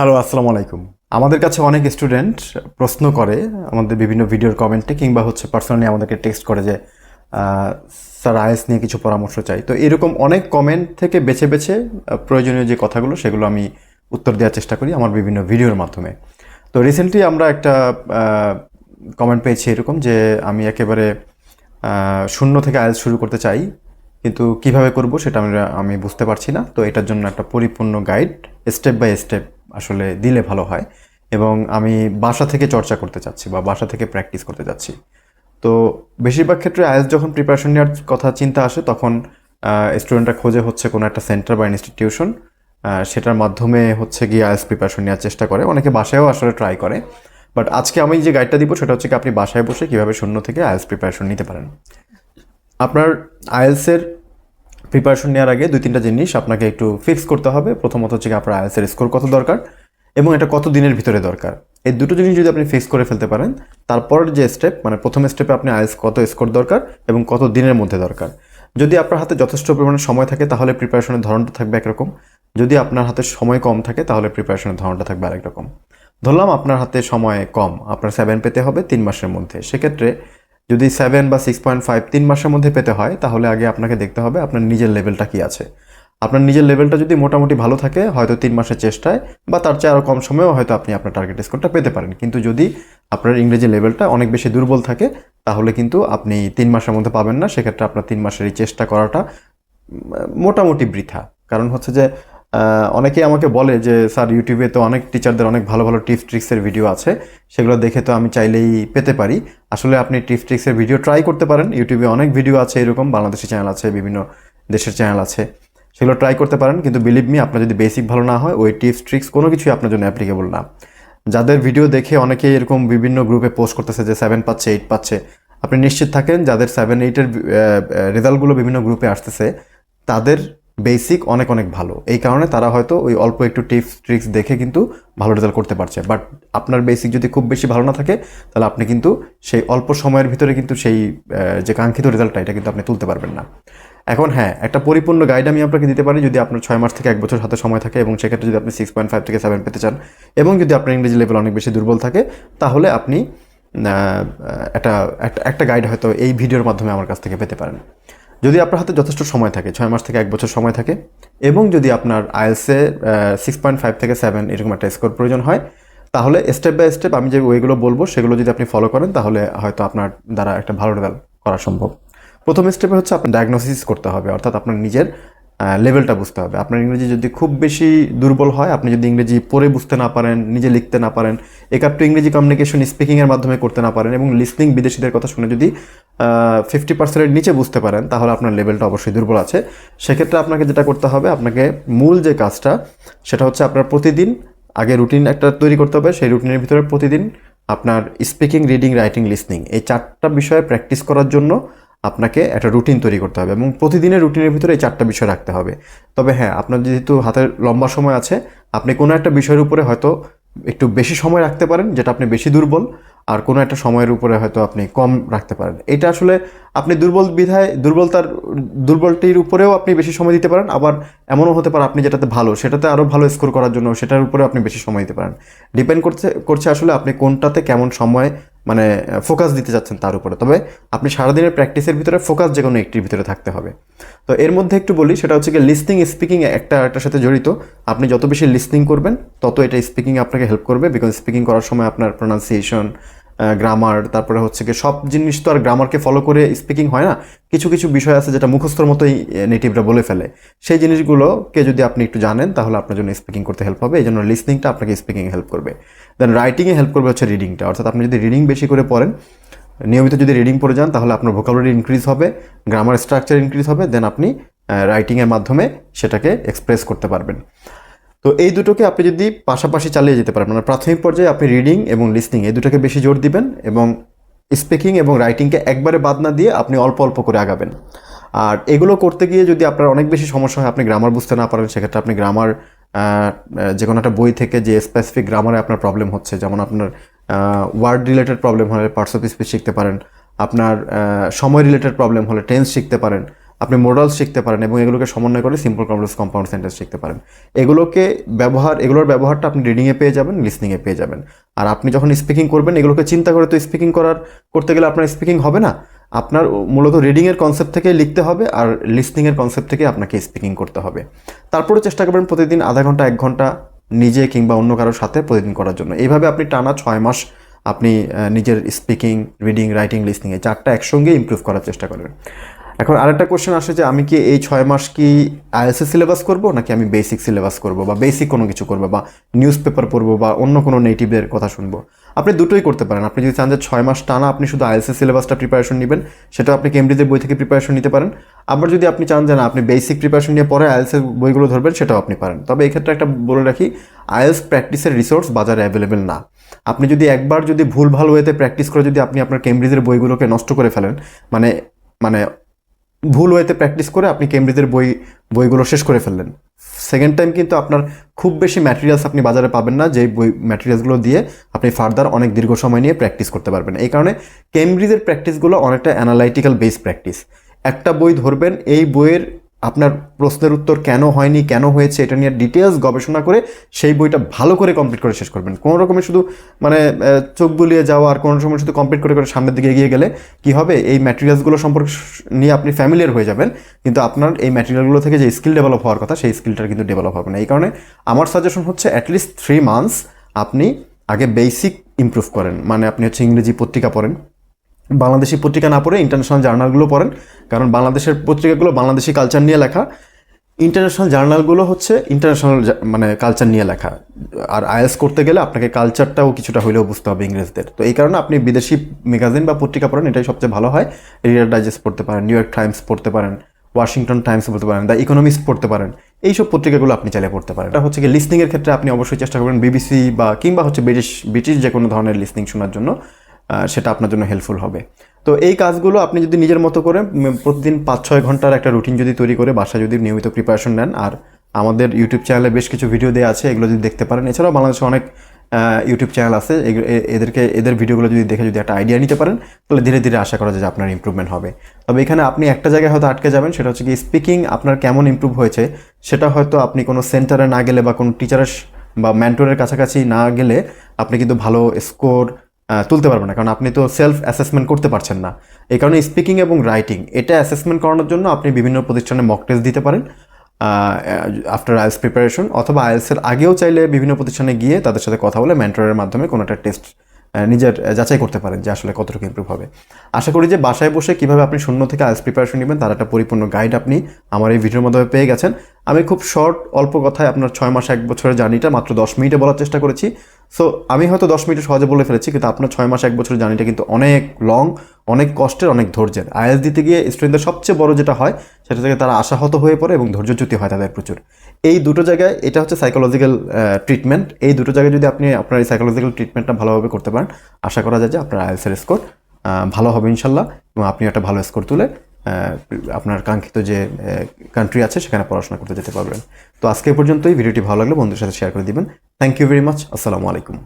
Hello আসসালামু আলাইকুম। আমাদের কাছে অনেক স্টুডেন্ট প্রশ্ন করে আমাদের বিভিন্ন ভিডিওর কমেন্টে কিংবা হচ্ছে পার্সোনালি আমাদেরকে টেক্সট করে যে স্যার আইএস নিয়ে কিছু পরামর্শ চাই। তো এরকম অনেক কমেন্ট থেকে বেছে বেছে প্রয়োজনীয় যে কথাগুলো সেগুলো আমি উত্তর দেওয়ার চেষ্টা করি আমার বিভিন্ন ভিডিওর মাধ্যমে। তো রিসেন্টলি আমরা একটা কমেন্ট পেয়েছি এরকম যে, আমি একেবারে শূন্য থেকে আইএলস শুরু করতে চাই। কিন্তু কীভাবে করব সেটা আমরা, আমি বুঝতে পারছি না। তো এটার জন্য একটা পরিপূর্ণ গাইড স্টেপ বাই স্টেপ আসলে দিলে ভালো হয়। এবং আমি বাসা থেকে চর্চা করতে চাচ্ছি বা বাসা থেকে প্র্যাকটিস করতে চাচ্ছি। তো বেশিরভাগ ক্ষেত্রে আইএলস যখন প্রিপারেশন নেওয়ার কথা চিন্তা আসে, তখন স্টুডেন্টরা খোঁজে হচ্ছে কোনো একটা সেন্টার বা ইনস্টিটিউশন সেটার মাধ্যমে হচ্ছে গিয়ে আইএলস প্রিপারেশন নেওয়ার চেষ্টা করে। অনেকে বাসায়ও আসলে ট্রাই করে। বাট আজকে আমি যে গাইডটা দিব, সেটা হচ্ছে কি আপনি বাসায় বসে কীভাবে শূন্য থেকে আইএলস প্রিপারেশন নিতে পারেন। আপনার আইএলসের প্রিপারেশন নেওয়ার আগে দুই তিনটা জিনিস আপনাকে একটু ফিক্স করতে হবে। প্রথমত হচ্ছে আপনার আইএলসের স্কোর কত দরকার এবং এটা কত দিনের ভিতরে দরকার। এই দুটো জিনিস যদি আপনি ফিক্স করে ফেলতে পারেন তারপর যে স্টেপ মানে প্রথম স্টেপে আপনি আইএলস কত স্কোর দরকার এবং কত দিনের মধ্যে দরকার। যদি আপনার হাতে যথেষ্ট পরিমাণে সময় থাকে, তাহলে প্রিপারেশনের ধরনটা থাকবে একরকম। যদি আপনার হাতে সময় কম থাকে, তাহলে প্রিপারেশনের ধরনটা থাকবে আরেক রকম। ধরলাম আপনার হাতে সময় কম, আপনার সেভেন পেতে হবে তিন মাসের মধ্যে। সেক্ষেত্রে যদি সেভেন বা সিক্স পয়েন্ট ফাইভ তিন মাসের মধ্যে পেতে হয়, তাহলে আগে আপনাকে দেখতে হবে আপনার নিজের লেভেলটা কি আছে। আপনার নিজের লেভেলটা যদি মোটামুটি ভালো থাকে, হয়তো তিন মাসের চেষ্টায় বা তার চেয়ে আরও কম সময়েও হয়তো আপনি আপনার টার্গেট স্কোরটা পেতে পারেন। কিন্তু যদি আপনার ইংরেজি লেভেলটা অনেক বেশি দুর্বল থাকে, তাহলে কিন্তু আপনি তিন মাসের মধ্যে পাবেন না। সেক্ষেত্রে আপনার তিন মাসের এই চেষ্টা করাটা মোটামুটি বৃথা। কারণ হচ্ছে যে অনেকেই আমাকে বলে যে, স্যার ইউটিউবে তো অনেক টিচারদের অনেক ভালো ভালো টিপস ট্রিক্সের ভিডিও আছে। সেগুলো দেখে তো আমি চাইলেই পেতে পারি। আসলে আপনি টিপস ট্রিক্সের ভিডিও ট্রাই করতে পারেন। ইউটিউবে অনেক ভিডিও আছে এরকম। বাংলাদেশি চ্যানেল আছে, বিভিন্ন দেশের চ্যানেল আছে। সেগুলো ট্রাই করতে পারেন। কিন্তু বিলিভ মি আপনার যদি বেসিক ভালো না হয়, ওই টিপস ট্রিক্স কোনো কিছুই আপনার জন্য অ্যাপ্লিকেবল না। যাদের ভিডিও দেখে অনেকে এরকম বিভিন্ন গ্রুপে পোস্ট করতেছে যে সেভেন পাচ্ছে এইট পাচ্ছে। আপনি নিশ্চিত থাকেন, যাদের সেভেন এইটের রেজাল্টগুলো বিভিন্ন গ্রুপে আসতেছে, তাদের বেসিক অনেক অনেক ভালো। এই কারণে তারা হয়তো ওই অল্প একটু টিপস ট্রিক্স দেখে কিন্তু ভালো রেজাল্ট করতে পারছে। বাট আপনার বেসিক যদি খুব বেশি ভালো না থাকে, তাহলে আপনি কিন্তু সেই অল্প সময়ের ভিতরে কিন্তু সেই যে কাঙ্ক্ষিত রেজাল্টটা এটা কিন্তু আপনি তুলতে পারবেন না। এখন হ্যাঁ একটা পরিপূর্ণ গাইড আমি আপনাকে দিতে পারি যদি আপনার ছয় মাস থেকে এক বছর হাতে সময় থাকে এবং সেক্ষেত্রে যদি আপনি সিক্স পয়েন্ট ফাইভ থেকে সেভেন পেতে চান এবং যদি আপনার ইংরেজি লেভেল অনেক বেশি দুর্বল থাকে, তাহলে আপনি একটা, একটা- গাইড হয়তো এই ভিডিওর মাধ্যমে আমার কাছ থেকে পেতে পারেন। যদি আপনার হাতে যথেষ্ট সময় থাকে, ছয় মাস থেকে এক বছর সময় থাকে, এবং যদি আপনার আইএলসে সিক্স পয়েন্ট ফাইভ থেকে সেভেন এরকম একটা স্কোর প্রয়োজন হয়, তাহলে স্টেপ বাই স্টেপ আমি যে ওইগুলো বলব, সেগুলো যদি আপনি ফলো করেন, তাহলে হয়তো আপনার দ্বারা একটা ভালো রেজাল্ট করা সম্ভব। প্রথম স্টেপে হচ্ছে আপনার ডায়াগনোসিস করতে হবে, অর্থাৎ আপনার নিজের লেভেলটা বুঝতে হবে। আপনার ইংরেজি যদি খুব বেশি দুর্বল হয়, আপনি যদি ইংরেজি পড়ে বুঝতে না পারেন, নিজে লিখতে না পারেন, একাত্তর ইংরেজি কমিউনিকেশন স্পিকিংয়ের মাধ্যমে করতে না পারেন, এবং লিসনিং বিদেশিদের কথা শুনে যদি ফিফটি পার্সেন্টের নিচে বুঝতে পারেন, তাহলে আপনার লেভেলটা অবশ্যই দুর্বল আছে। সেক্ষেত্রে আপনাকে যেটা করতে হবে, আপনাকে মূল যে কাজটা, সেটা হচ্ছে আপনার প্রতিদিন আগে রুটিন একটা তৈরি করতে হবে। সেই রুটিনের ভিতরে প্রতিদিন আপনার স্পিকিং রিডিং রাইটিং লিসনিং এই চারটা বিষয়ে প্র্যাকটিস করার জন্য আপনাকে একটা রুটিন তৈরি করতে হবে এবং প্রতিদিনের রুটিনের ভিতরে এই চারটা বিষয় রাখতে হবে। তবে হ্যাঁ আপনার যেহেতু হাতের লম্বা সময় আছে, আপনি কোনো একটা বিষয়ের উপরে হয়তো একটু বেশি সময় রাখতে পারেন, যেটা আপনি বেশি দুর্বল। আর কোনো একটা সময়ের উপরে হয়তো আপনি কম রাখতে পারেন। এটা আসলে আপনি দুর্বল বিধায়, দুর্বলতার, দুর্বলটির উপরেও আপনি বেশি সময় দিতে পারেন, আবার এমনও হতে পারে আপনি যেটাতে ভালো, সেটাতে আরও ভালো স্কোর করার জন্য সেটার উপরেও আপনি বেশি সময় দিতে পারেন। ডিপেন্ড করছে করছে আসলে আপনি কোনটাতে কেমন সময় মানে ফোকাস দিতে চাচ্ছেন তার উপরে। তবে আপনি সারাদিনের প্র্যাকটিসের ভিতরে ফোকাস যে কোনো একটির ভিতরে থাকতে হবে। তো এর মধ্যে একটু বলি, সেটা হচ্ছে কি লিসনিং স্পিকিং একটা একটার সাথে জড়িত। আপনি যত বেশি লিসনিং করবেন, তত এটা স্পিকিং আপনাকে হেল্প করবে বিকজ স্পিকিং করার সময় আপনার প্রোনাউন্সিয়েশন গ্রামার তারপরে হচ্ছে কি সব জিনিস তো আর গ্রামারকে ফলো করে স্পিকিং হয় না। কিছু কিছু বিষয় আছে যেটা মুখস্থর মতোই নেটিভরা বলে ফেলে। সেই জিনিসগুলোকে যদি আপনি একটু জানেন, তাহলে আপনার জন্য স্পিকিং করতে হেল্প হবে। এই জন্য লিসনিংটা আপনাকে স্পিকিংয়ে হেল্প করবে। দেন রাইটিংয়ে হেল্প করবে হচ্ছে রিডিংটা অর্থাৎ আপনি যদি রিডিং বেশি করে পড়েন, নিয়মিত যদি রিডিং পড়ে যান, তাহলে আপনার ভোকাবুলারি ইনক্রিজ হবে গ্রামার স্ট্রাকচার ইনক্রিজ হবে দেন আপনি রাইটিংয়ের মাধ্যমে সেটাকে এক্সপ্রেস করতে পারবেন। তো এই দুটোকে আপনি যদি পাশাপাশি চালিয়ে যেতে পারেন মানে প্রাথমিক পর্যায়ে আপনি রিডিং এবং লিসনিং এই দুটোকে বেশি জোর দিবেন এবং স্পিকিং এবং রাইটিংকে একবারে বাদ না দিয়ে আপনি অল্প অল্প করে আগাবেন। আর এগুলো করতে গিয়ে যদি আপনার অনেক বেশি সমস্যা হয়, আপনি গ্রামার বুঝতে না পারেন, সেক্ষেত্রে আপনি গ্রামার যে কোনো একটা বই থেকে যে স্পেসিফিক গ্রামারে আপনার প্রবলেম হচ্ছে, যেমন আপনার ওয়ার্ড রিলেটেড প্রবলেম হলে পার্টস অফ স্পিচ শিখতে পারেন, আপনার সময় রিলেটেড প্রবলেম হলে টেন্স শিখতে পারেন আপনি মোডালস শিখতে পারেন এবং এগুলোকে সমন্বয় করে সিম্পল কমপ্লেক্স কম্পাউন্ড সেন্টেন্স শিখতে পারেন। এগুলোকে ব্যবহার, এগুলোর ব্যবহারটা আপনি রিডিংয়ে পেয়ে যাবেন লিসনিংয়ে পেয়ে যাবেন। আর আপনি যখন স্পিকিং করবেন, এগুলোকে চিন্তা করে তো স্পিকিং করার, করতে গেলে আপনার স্পিকিং হবে না। আপনার মূলত রিডিংয়ের কনসেপ্ট থেকে লিখতে হবে আর লিসনিংয়ের কনসেপ্ট থেকে আপনাকে স্পিকিং করতে হবে। তারপরে চেষ্টা করবেন প্রতিদিন আধা ঘণ্টা, এক ঘণ্টা নিজে কিংবা অন্য কারোর সাথে প্রতিদিন করার জন্য। এইভাবে আপনি টানা ছয় মাস আপনি নিজের স্পিকিং রিডিং রাইটিং লিসনিং এই চারটা একসঙ্গে ইমপ্রুভ করার চেষ্টা করবেন। এখন আরেকটা কোশ্চেন আসে যে আমি কি এই ছয় মাস কি আইএসএ সিলেবাস করব, নাকি আমি বেসিক সিলেবাস করব, বা বেসিক কোনো কিছু করব, বা নিউজ পেপার পড়ব, বা অন্য কোনো নেটিভের কথা শুনব? আপনি দুটোই করতে পারেন। আপনি যদি চান যে ছয় মাস টানা আপনি শুধু আইএসএ সিলেবাসটা প্রিপারেশন নেবেন সেটা আপনি কেমব্রিজের বই থেকে প্রিপারেশন নিতে পারেন। আবার যদি আপনি চান যে না, আপনি বেসিক প্রিপারেশন নিয়ে পরে আইএলসের বইগুলো ধরবেন, সেটাও আপনি পারেন। তবে এই ক্ষেত্রে একটা বলে রাখি আইএলস প্র্যাকটিসের রিসোর্স বাজারে অ্যাভেলেবেল না। আপনি যদি একবার যদি ভুল ভালো ওয়েতে প্র্যাকটিস করে যদি আপনি আপনার কেমব্রিজের বইগুলোকে নষ্ট করে ফেলেন মানে মানে ভুল ওয়েতে প্র্যাকটিস করে আপনি কেমব্রিজের বই, বইগুলো শেষ করে ফেললেন। সেকেন্ড টাইম কিন্তু আপনার খুব বেশি ম্যাটেরিয়ালস আপনি বাজারে পাবেন না, যেই বই ম্যাটেরিয়ালসগুলো দিয়ে আপনি ফার্দার অনেক দীর্ঘ সময় নিয়ে প্র্যাকটিস করতে পারবেন। এই কারণে কেমব্রিজের প্র্যাকটিসগুলো অনেকটা অ্যানালাইটিক্যাল বেস প্র্যাকটিস একটা বই ধরবেন, এই বইয়ের আপনার প্রশ্নের উত্তর কেন হয়নি, কেন হয়েছে, এটা নিয়ে ডিটেলস গবেষণা করে সেই বইটা ভালো করে কমপ্লিট করে শেষ করবেন। কোনো রকমের শুধু মানে চোখ বুলিয়ে যাওয়া আর কোনো সময় শুধু কমপ্লিট করে করে সামনের দিকে এগিয়ে গেলে কি হবে? এই ম্যাটেরিয়ালসগুলো সম্পর্কে নিয়ে আপনি ফ্যামিলিয়ার হয়ে যাবেন। কিন্তু আপনার এই ম্যাটেরিয়ালগুলো থেকে যে স্কিল ডেভেলপ হওয়ার কথা, সেই স্কিলটা কিন্তু ডেভেলপ হবে না। এই কারণে আমার সাজেশন হচ্ছে অ্যাটলিস্ট থ্রি মান্থস আপনি আগে বেসিক ইমপ্রুভ করেন। মানে আপনি হচ্ছে ইংরেজি পত্রিকা পড়েন। বাংলাদেশি পত্রিকা না পড়ে ইন্টারন্যাশনাল জার্নালগুলো পড়েন, কারণ বাংলাদেশের পত্রিকাগুলো বাংলাদেশি কালচার নিয়ে লেখা। ইন্টারন্যাশনাল জার্নালগুলো হচ্ছে ইন্টারন্যাশনাল মানে কালচার নিয়ে লেখা। আর আইএস করতে গেলে আপনাকে কালচারটাও কিছুটা হলেও বুঝতে হবে ইংরেজদের। তো এই কারণে আপনি বিদেশি ম্যাগাজিন বা পত্রিকা পড়েন, এটাই সবচেয়ে ভালো হয়। রিডার ডাইজেস্ট পড়তে পারেন নিউ ইয়র্ক টাইমস পড়তে পারেন ওয়াশিংটন টাইমস পড়তে পারেন দ্য ইকোনমিস্ট পড়তে পারেন। এইসব পত্রিকাগুলো আপনি চাইলে পড়তে পারেন। এটা হচ্ছে কি লিসনিংয়ের ক্ষেত্রে আপনি অবশ্যই চেষ্টা করবেন বিবিসি বা কিংবা হচ্ছে ব্রিটিশ ব্রিটিশ যে কোনো ধরনের লিসনিং শোনার জন্য। সেটা আপনার জন্য হেল্পফুল হবে। তো এই কাজগুলো আপনি যদি নিজের মতো করে প্রতিদিন পাঁচ ছয় ঘণ্টার একটা রুটিন যদি তৈরি করে, বাসায় যদি নিয়মিত প্রিপারেশন নেন, আর আমাদের ইউটিউব চ্যানেলে বেশ কিছু ভিডিও দেওয়া আছে, এগুলো যদি দেখতে পারেন, এছাড়াও বাংলাদেশে অনেক ইউটিউব চ্যানেল আছে এদেরকে, এদের ভিডিওগুলো যদি দেখে যদি একটা আইডিয়া নিতে পারেন, তাহলে ধীরে ধীরে আশা করা যায় যে আপনার ইমপ্রুভমেন্ট হবে। তবে এখানে আপনি একটা জায়গায় হয়তো আটকে যাবেন, সেটা হচ্ছে কি স্পিকিং আপনার কেমন ইমপ্রুভ হয়েছে, সেটা হয়তো আপনি কোনো সেন্টারে না গেলে বা কোনো টিচারের বা ম্যান্টরের কাছাকাছি না গেলে, আপনি কিন্তু ভালো স্কোর তুলতে পারবেন না। কারণ আপনি তো সেলফ অ্যাসেসমেন্ট করতে পারছেন না। এই কারণে স্পিকিং এবং রাইটিং এটা অ্যাসেসমেন্ট করানোর জন্য আপনি বিভিন্ন প্রতিষ্ঠানে মক টেস্ট দিতে পারেন আফটার আইএলস প্রিপারেশন অথবা আইএলসের আগেও চাইলে বিভিন্ন প্রতিষ্ঠানে গিয়ে তাদের সাথে কথা বলে মেন্টরের মাধ্যমে কোনো একটা টেস্ট নিজের যাচাই করতে পারেন যে আসলে কতটুকু ইম্প্রুভ হবে। আশা করি যে বাসায় বসে কীভাবে আপনি শূন্য থেকে আইএলস প্রিপারেশন নেবেন তার একটা পরিপূর্ণ গাইড আপনি আমার এই ভিডিওর মাধ্যমে পেয়ে গেছেন। আমি খুব শর্ট অল্প কথায় আপনার ছয় মাস, এক বছরের জার্নিটা মাত্র দশ মিনিটে বলার চেষ্টা করেছি। সো আমি হয়তো দশ মিনিটে সহজে বলে ফেলেছি, কিন্তু আপনার ছয় মাস, এক বছরের জার্নিটা কিন্তু অনেক লং অনেক কষ্টের, অনেক ধৈর্যের। আইএলস দিতে গিয়ে স্টুডেন্টদের সবচেয়ে বড় যেটা হয়, সেটা থেকে তারা আশাহত হয়ে পড়ে এবং ধৈর্যচ্যুতি হয় তাদের প্রচুর। এই দুটো জায়গায়, এটা হচ্ছে সাইকোলজিক্যাল ট্রিটমেন্ট এই দুটো জায়গায় যদি আপনি আপনার এই সাইকোলজিক্যাল ট্রিটমেন্টটা ভালোভাবে করতে পারেন, আশা করা যায় যে আপনার আইএলসের স্কোর ভালো হবে ইনশাল্লাহ এবং আপনি একটা ভালো স্কোর তুলে আপনার কাঙ্ক্ষিত যে কান্ট্রি আছে, সেখানে পড়াশোনা করতে যেতে পারবেন। তো আজকে পর্যন্তই। ভিডিওটি ভালো লাগলে বন্ধুর সাথে শেয়ার করে দিবেন। থ্যাংক ইউ ভেরি মাচ আসসালামু আলাইকুম।